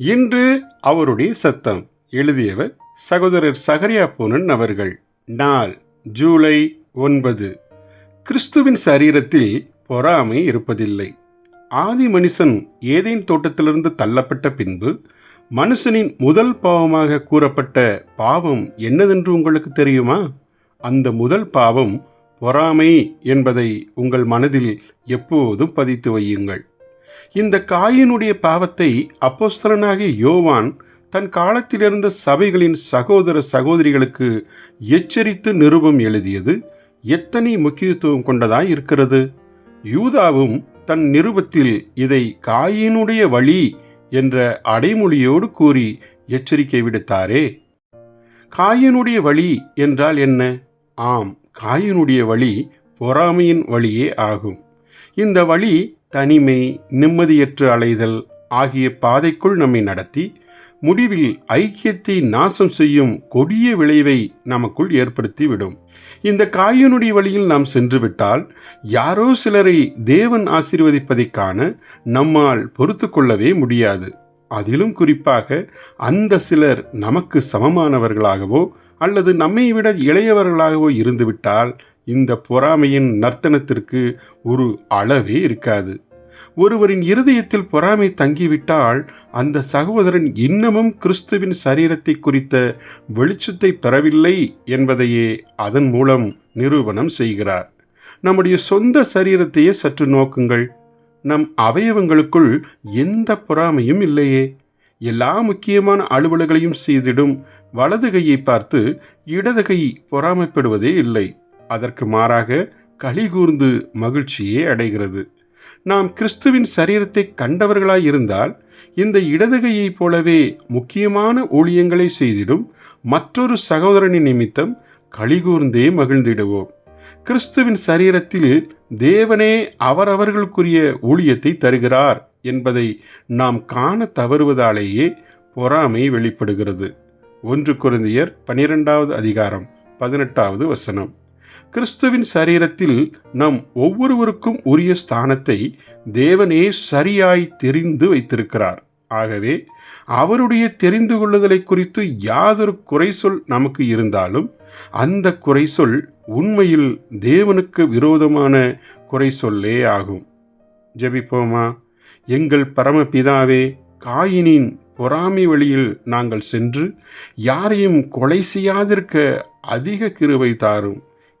இன்று அவருடைய சத்தம். எழுதியவர் சகோதரர் சகரியா போனன் அவர்கள். நாள் ஜூலை ஒன்பது. கிறிஸ்துவின் சரீரத்தில் பொறாமை இருப்பதில்லை. ஆதி மனுஷன் ஏதேன் தோட்டத்திலிருந்து தள்ளப்பட்ட பின்பு மனுஷனின் முதல் பாவமாக கூறப்பட்ட பாவம் என்னதென்று உங்களுக்கு தெரியுமா? அந்த முதல் பாவம் பொறாமை என்பதை உங்கள் மனதில் எப்போதும் பதித்து வையுங்கள். இந்த காயினுடைய பாவத்தை அப்போஸ்தலனாகிய யோவான் தன் காலத்திலிருந்த சபைகளின் சகோதர சகோதரிகளுக்கு எச்சரித்து நிருபம் எழுதியது எத்தனை முக்கியத்துவம் கொண்டதாய் இருக்கிறது? யூதாவும் தன் நிருபத்தில் இதை காயினுடைய வழி என்ற அடைமொழியோடு கூறி எச்சரிக்கை விடுத்தாரே. காயினுடைய வழி என்றால் என்ன? ஆம் காயினுடைய வழி பொறாமையின் வழியே ஆகும். இந்த வழி தனிமை நிம்மதியற்று அலைதல் ஆகிய பாதைக்குள் நம்மை நடத்தி முடிவில் ஐக்கியத்தை நாசம் செய்யும் கொடிய விளைவை நமக்குள் ஏற்படுத்திவிடும். இந்த காயினுடைய வழியில் நாம் சென்றுவிட்டால் யாரோ சிலரை தேவன் ஆசீர்வதிப்பதைக் காண நம்மால் பொறுத்து கொள்ளவே முடியாது. அதிலும் குறிப்பாக அந்த சிலர் நமக்கு சமமானவர்களாகவோ அல்லது நம்மை விட இளையவர்களாகவோ இருந்துவிட்டால் இந்த பொறாமையின் நர்த்தனத்திற்கு ஒரு அளவே இருக்காது. ஒருவரின் இருதயத்தில் பொறாமை தங்கிவிட்டால் அந்த சகோதரன் இன்னமும் கிறிஸ்துவின் சரீரத்தை குறித்த வெளிச்சத்தை பெறவில்லை என்பதையே அதன் மூலம் நிரூபணம் செய்கிறார். நம்முடைய சொந்த சரீரத்தையே சற்று நோக்குங்கள். நம் அவயவங்களுக்குள் எந்த பொறாமையும் இல்லையே. எல்லா முக்கியமான அலுவல்களையும் செய்திடும். வலது கையை பார்த்து இடது கை பொறாமைப்படுவதே இல்லை. அதற்கு மாறாக களிகூர்ந்து மகிழ்ச்சியே அடைகிறது. நாம் கிறிஸ்துவின் சரீரத்தை கண்டவர்களாய் இருந்தால் இந்த இடதுகையைப் போலவே முக்கியமான ஊழியங்களை செய்திடும் மற்றொரு சகோதரனின் நிமித்தம் களிகூர்ந்தே மகிழ்ந்திடுவோம். கிறிஸ்துவின் சரீரத்தில் தேவனே அவரவர்களுக்குரிய ஊழியத்தை தருகிறார் என்பதை நாம் காண தவறுவதாலேயே பொறாமை வெளிப்படுகிறது. ஒன்று குருந்தியர் பனிரெண்டாவது அதிகாரம் பதினெட்டாவது வசனம். கிறிஸ்துவின் சரீரத்தில் நம் ஒவ்வொருவருக்கும் உரிய ஸ்தானத்தை தேவனே சரியாய் தெரிந்து வைத்திருக்கிறார். ஆகவே அவருடைய தெரிந்து கொள்ளுதலை குறித்து யாதொரு குறை சொல் நமக்கு இருந்தாலும் அந்த குறை சொல் உண்மையில் தேவனுக்கு விரோதமான குறை சொல்லே ஆகும். ஜெபிப்போமா? எங்கள் பரமபிதாவே காயினின் பொறாமை வழியில் நாங்கள் சென்று யாரையும் கொலை செய்யாதிருக்க அதிக கிருவை தாரும்.